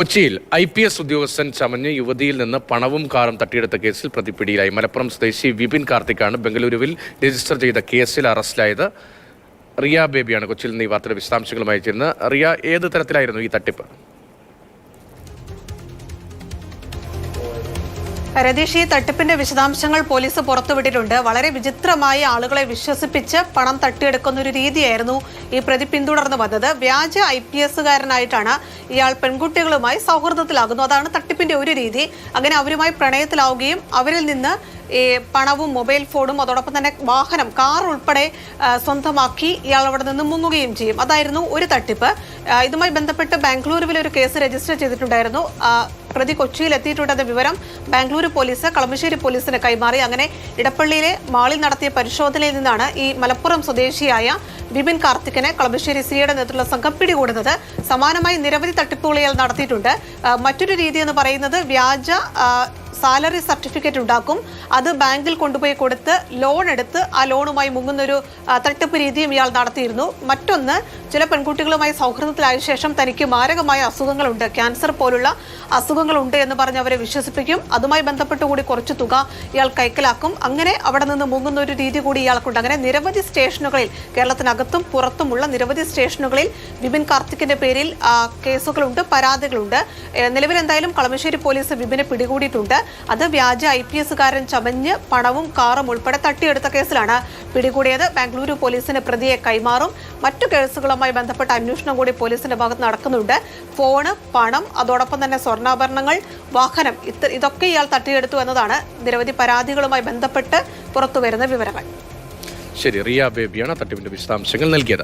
കൊച്ചിയിൽ I P S ഉദ്യോഗസ്ഥൻ ചമഞ്ഞ് യുവതിയിൽ നിന്ന് പണവും കാറും തട്ടിയെടുത്ത കേസിൽ പ്രതിപിടിയിലായി. മലപ്പുറം സ്വദേശി വിപിൻ കാർത്തിക്കാണ് ബംഗളൂരുവിൽ രജിസ്റ്റർ ചെയ്ത കേസിൽ അറസ്റ്റിലായത്. റിയ ബേബിയാണ്. കൊച്ചിയിൽ നിന്ന് ഈ വാർത്തയുടെ വിശദാംശങ്ങളുമായി ചേരുന്നത്. റിയ ഏത് തരത്തിലായിരുന്നു ഈ തട്ടിപ്പ്? രതീഷ് ഈ തട്ടിപ്പിന്റെ വിശദാംശങ്ങൾ പോലീസ് പുറത്തുവിട്ടിട്ടുണ്ട്. വളരെ വിചിത്രമായി ആളുകളെ വിശ്വസിപ്പിച്ച് പണം തട്ടിയെടുക്കുന്ന ഒരു രീതിയായിരുന്നു ഈ പ്രതി പിന്തുടർന്ന് വന്നത്. വ്യാജ ഐ പി എസുകാരനായിട്ടാണ് ഇയാൾ പെൺകുട്ടികളുമായി സൗഹൃദത്തിലാകുന്നു. അതാണ് തട്ടിപ്പിന്റെ ഒരു രീതി. അങ്ങനെ അവരുമായി പ്രണയത്തിലാവുകയും അവരിൽ നിന്ന് ഈ പണവും മൊബൈൽ ഫോണും അതോടൊപ്പം തന്നെ വാഹനം കാർ ഉൾപ്പെടെ സ്വന്തമാക്കി ഇയാൾ അവിടെ നിന്ന് മുങ്ങുകയും ചെയ്യും. അതായിരുന്നു ഒരു തട്ടിപ്പ്. ഇതുമായി ബന്ധപ്പെട്ട് ബാംഗ്ലൂരുവിൽ ഒരു കേസ് രജിസ്റ്റർ ചെയ്തിട്ടുണ്ടായിരുന്നു. പ്രതി കൊച്ചിയിൽ എത്തിയിട്ടുണ്ടെന്ന വിവരം ബാംഗ്ലൂരു പോലീസ് കളമശ്ശേരി പോലീസിന് കൈമാറി. അങ്ങനെ ഇടപ്പള്ളിയിലെ മാളിൽ നടത്തിയ പരിശോധനയിൽ നിന്നാണ് ഈ മലപ്പുറം സ്വദേശിയായ ബിബിൻ കാർത്തിക്കിനെ കളമശ്ശേരി സിയുടെ നേതൃത്വത്തിലുള്ള സംഘം പിടികൂടുന്നത്. സമാനമായി നിരവധി തട്ടിപ്പുകൾ ഇയാൾ നടത്തിയിട്ടുണ്ട്. മറ്റൊരു രീതി എന്ന് പറയുന്നത് വ്യാജ സാലറി സർട്ടിഫിക്കറ്റ് ഉണ്ടാക്കും. അത് ബാങ്കിൽ കൊണ്ടുപോയി കൊടുത്ത് ലോൺ എടുത്ത് ആ ലോണുമായി മുങ്ങുന്നൊരു തട്ടിപ്പ് രീതിയും ഇയാൾ നടത്തിയിരുന്നു. മറ്റൊന്ന് ചില പെൺകുട്ടികളുമായി സൗഹൃദത്തിലായ ശേഷം തനിക്ക് മാരകമായ അസുഖങ്ങളുണ്ട്. ക്യാൻസർ പോലുള്ള അസുഖങ്ങളുണ്ട് എന്ന് പറഞ്ഞ് അവരെ വിശ്വസിപ്പിക്കും. അതുമായി ബന്ധപ്പെട്ട് കൂടി കുറച്ച് തുക ഇയാൾ കൈക്കലാക്കും. അങ്ങനെ അവിടെ നിന്ന് മുങ്ങുന്ന ഒരു രീതി കൂടി ഇയാൾക്കുണ്ട്. അങ്ങനെ നിരവധി സ്റ്റേഷനുകളിൽ കേരളത്തിനകത്തും പുറത്തുമുള്ള നിരവധി സ്റ്റേഷനുകളിൽ വിപിൻ കാർത്തിക്കിന്റെ പേരിൽ കേസുകളുണ്ട് പരാതികളുണ്ട്. നിലവിൽ എന്തായാലും കളമശ്ശേരി പോലീസ് വിപിനെ പിടികൂടിയിട്ടുണ്ട്. അത് വ്യാജ ഐ പി എസുകാരൻ ചമഞ്ഞ് പണവും കാറും ഉൾപ്പെടെ തട്ടിയെടുത്ത കേസിലാണ് പിടികൂടിയത്. ബാംഗ്ലൂരു പോലീസിന് പ്രതിയെ കൈമാറും. മറ്റു കേസുകളുമായി ബന്ധപ്പെട്ട അന്വേഷണം കൂടി പോലീസിന്റെ ഭാഗത്ത് നടക്കുന്നുണ്ട്. ഫോണ് പണം അതോടൊപ്പം തന്നെ സ്വർണാഭരണങ്ങൾ വാഹനം ഇത് ഇതൊക്കെ ഇയാൾ തട്ടിയെടുത്തു എന്നതാണ് നിരവധി പരാതികളുമായി ബന്ധപ്പെട്ട് പുറത്തുവരുന്ന വിവരങ്ങൾ. ശരി റിയ ബേബിയാണ് തട്ടിപ്പിന്റെ വിശദാംശങ്ങൾ നൽകിയത്.